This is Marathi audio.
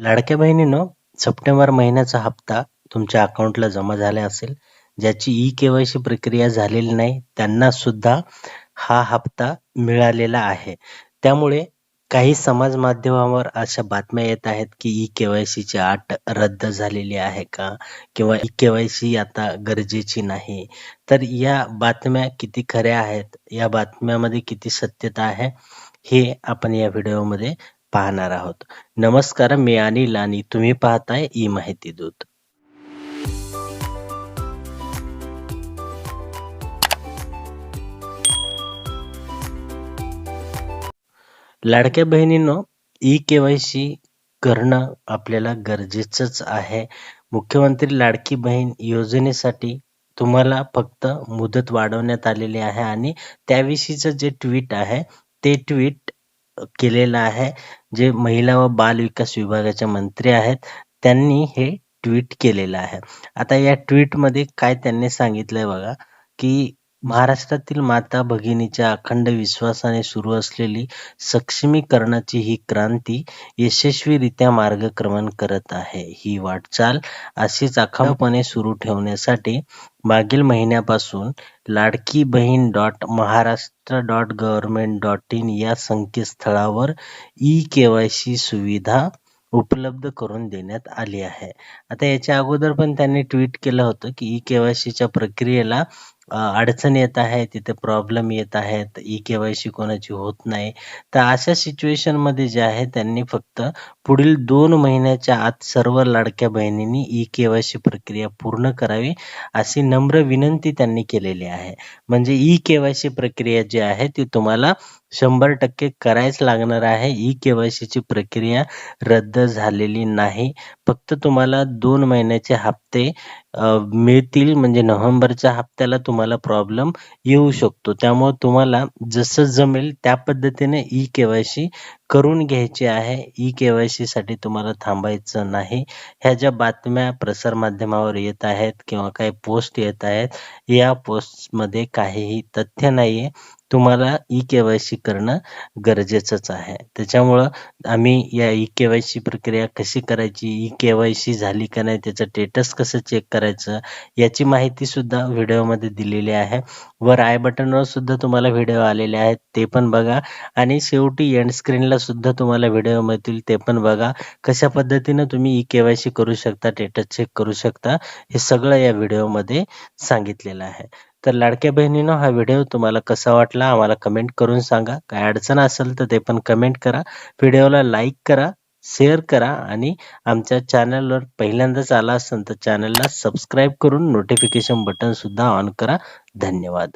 लाडक्या बहिणींनो सप्टेंबर महिन्याचा हप्ता तुमच्या अकाउंटला जमा झाला असेल ज्याची ई केवायसी प्रक्रिया झालेली नाही त्यांना सुद्धा हा हप्ता मिळालेला आहे. त्यामुळे काही समाज माध्यमावर अशा बातम्या येत आहेत की ई केवायसीची अट रद्द झालेली आहे का? किंवा ई केवायसी आता गरजेची नाही. तर या बातम्या किती खऱ्या आहेत? या बातम्यामध्ये किती सत्यता आहे? हे आपण या व्हिडिओमध्ये पाहणार आहोत. नमस्कार मी अनिल आणि तुम्ही पाहताय ई माहिती दूत. लाडक्या बहिणींनो ई केवायसी करणं आपल्याला गरजेचंच आहे. मुख्यमंत्री लाडकी बहीण योजनेसाठी तुम्हाला फक्त मुदत वाढवण्यात आलेली आहे आणि त्याविषयीचं जे ट्विट आहे ते ट्विट केलेलं आहे. जे महिला व बाल विकास विभागाच्या मंत्री आहेत त्यांनी हे ट्विट केलेलं आहे. आता या ट्विटमध्ये काय त्यांनी सांगितलंय बघा की महाराष्ट्रातील माता भगिनीच्या अखंड विश्वासाने सुरू असलेली सक्षमीकरणाची ही क्रांती यशस्वीरित्या मार्गक्रमण करत आहे. ही वाटचाल अशीच अखंडपणे सुरू ठेवण्यासाठी मागील महिन्यापासून Ladki Bahin dot Maharashtra dot government dot in या संकेतस्थळावर ई केवायसी सुविधा उपलब्ध करून देण्यात आली आहे. आता याच्या अगोदर पण त्यांनी ट्विट केलं होतं की ई केवायसीच्या प्रक्रियेला अडचण येत आहे तिथे प्रॉब्लेम येत आहेत ई केवायसी कोणाची होत नाही. तर अशा सिच्युएशनमध्ये जे आहे त्यांनी फक्त पुढील दोन महिन्याच्या आत सर्व लाडक्या बहिणींनी ई केवायसी प्रक्रिया पूर्ण करावी अशी नम्र विनंती त्यांनी केलेली आहे. म्हणजे ई केवायसी प्रक्रिया जी आहे ती तुम्हाला शंभर टक्के करायच लागणार आहे. ई केवायसीची प्रक्रिया रद्द झालेली नाही. फक्त तुम्हाला दोन महिन्याचे हप्ते मिळतील म्हणजे नोव्हेंबरच्या हप्त्याला तुम्हाला प्रॉब्लेम येऊ शकतो. त्यामुळे तुम्हाला जसं जमेल त्या पद्धतीने ई केवायसी करून घ्यायची आहे. ई केवायसी साठी तुम्हाला थांबायचं नाही. ह्या ज्या बातम्या प्रसारमाध्यमावर येत आहेत किंवा काही पोस्ट येत आहेत या पोस्टमध्ये काहीही तथ्य नाही आहे तुम्हाला ई केवायसी करणं गरजेचंच आहे. त्याच्यामुळं आम्ही या ई केवायसी प्रक्रिया कशी करायची ई केवायसी झाली का नाही त्याचं स्टेटस कसं चेक करायचं याची माहिती सुद्धा व्हिडिओमध्ये दिलेली आहे. वर आय बटनवर सुद्धा तुम्हाला व्हिडिओ आलेले आहेत ते पण बघा. आणि शेवटी एंड स्क्रीनला सुद्धा तुम्हाला व्हिडिओ मिळतील ते पण बघा. कशा पद्धतीने तुम्ही ई केवायसी करू शकता स्टेटस चेक करू शकता हे सगळं या व्हिडिओमध्ये सांगितलेलं आहे. तर लाडक्या बहिणीनं हा व्हिडिओ तुम्हाला कसा वाटला आम्हाला कमेंट करून सांगा. काय अडचण असेल तर ते पण कमेंट करा. व्हिडिओला लाईक करा शेअर करा आणि आमच्या चॅनलवर पहिल्यांदाच आला असेल तर चॅनलला सबस्क्राईब करून नोटिफिकेशन बटन सुद्धा ऑन करा. धन्यवाद.